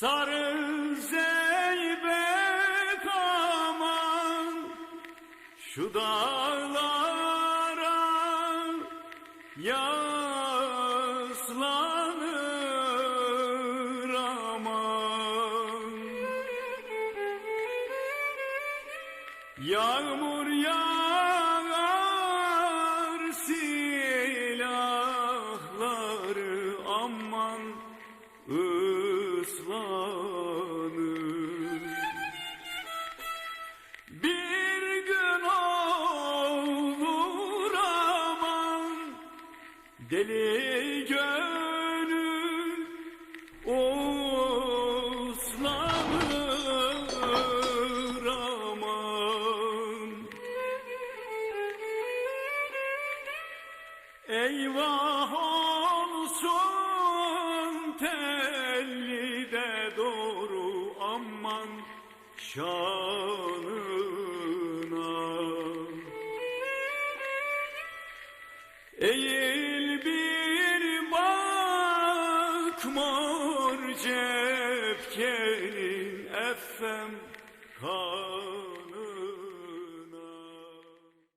Sarı zeybek aman şu dağlara yaslanır aman. Yağmur yağar ıslanır. Bir gün olur aman deli gönül oslanır aman. Eyvah doğru aman şanına. Eğil bir bak mor cepkenin effem kan